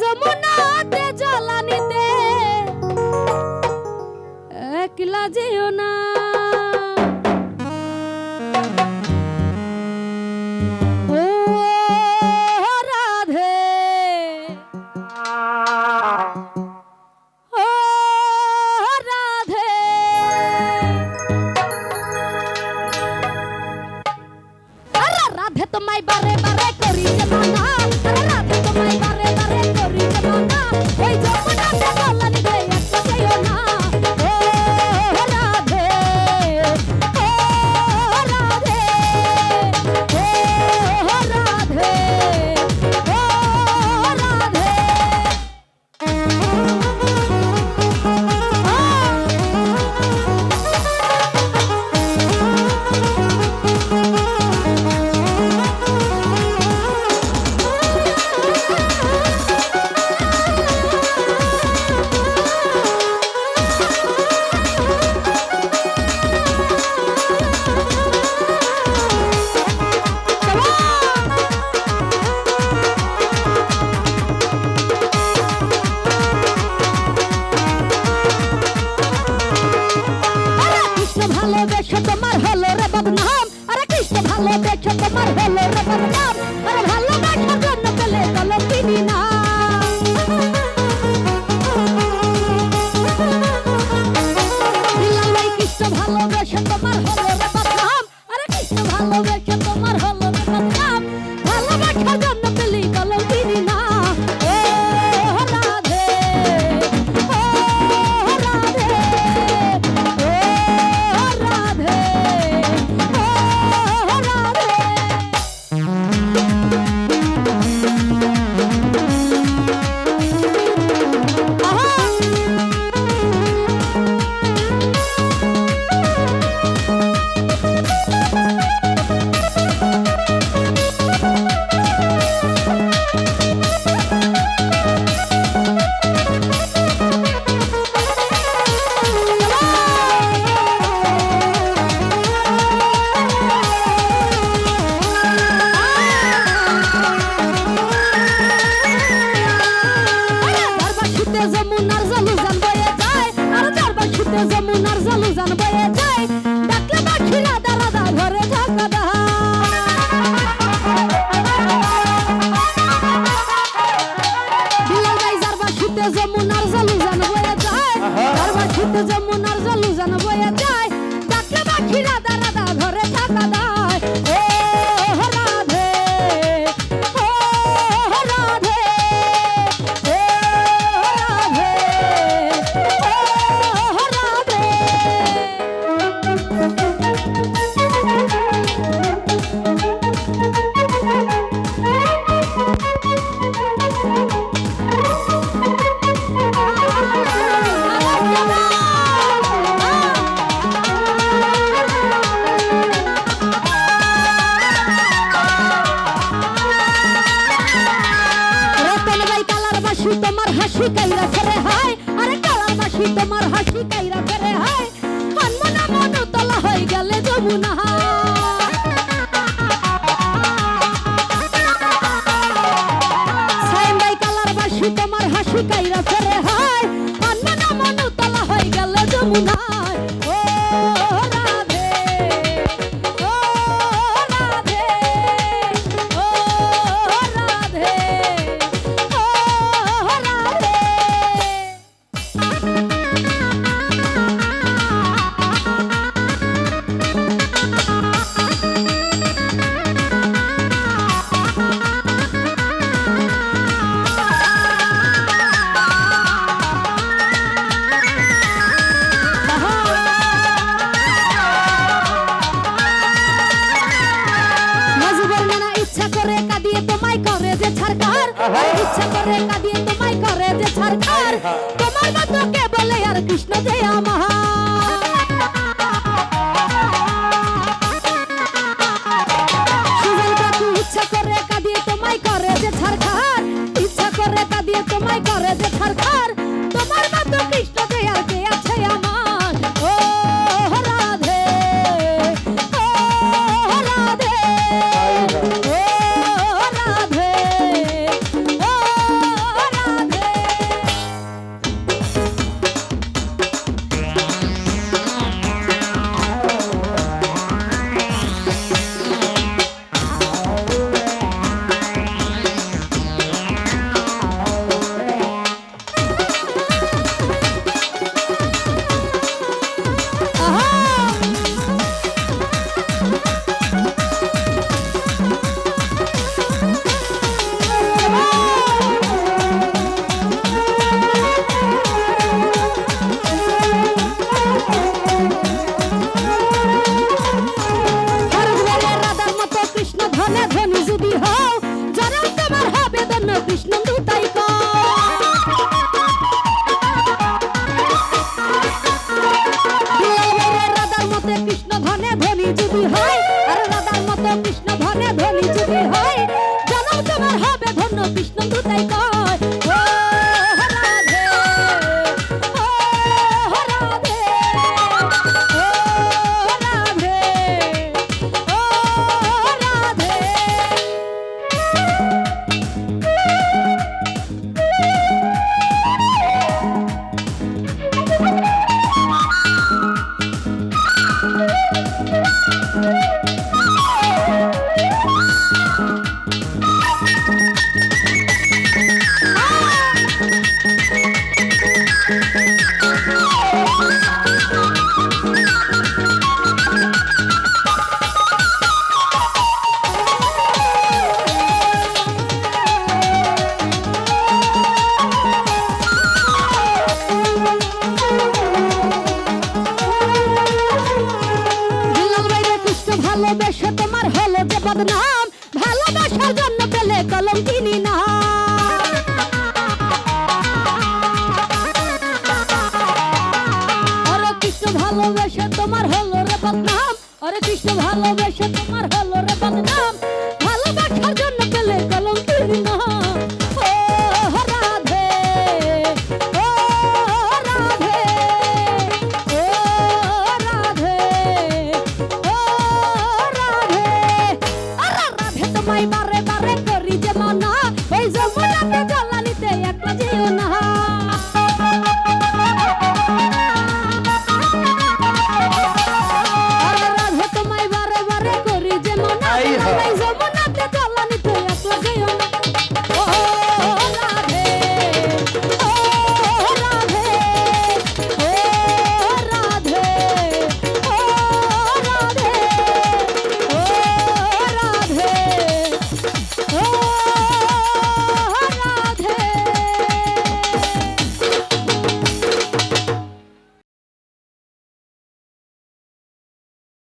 যমুনাতে জ্বালানিতে। একলা যেও না। যমুনার জালুজান বয়ে যায়। আর যার পাখিতে যমুনার জালুজান বয়ে যায়। ডাকলে পাখি রাধা রাধা ঘরে থাক রাধা যমুনার জালুজান বয়ে যায়। আর পাখিতে যমুনার জালুজান বয়ে যায়। হাসি কাইরা ফেরে হায়। আরে কালা মাসি, তোমার হাসি কাইরা ফেরে হায়। মনমনা মনতলা হয়ে গেলে যমুনা। তোমার হাসি কাইরা ফেরে হায়। মনমনা মনতলা হয়ে গেলে যমুনা। れか হয়। আর রাধার মতো কৃষ্ণ Música ভালোবেসে তোমার হলো যে বদনাম, ভালোবাসার জন্য পেলে কলম কিনি না ভালোবেসে তোমার হলো রে বদনাম আরে কৃষ্ণ, ভালোবেসে তোমার হলো রে বদনাম।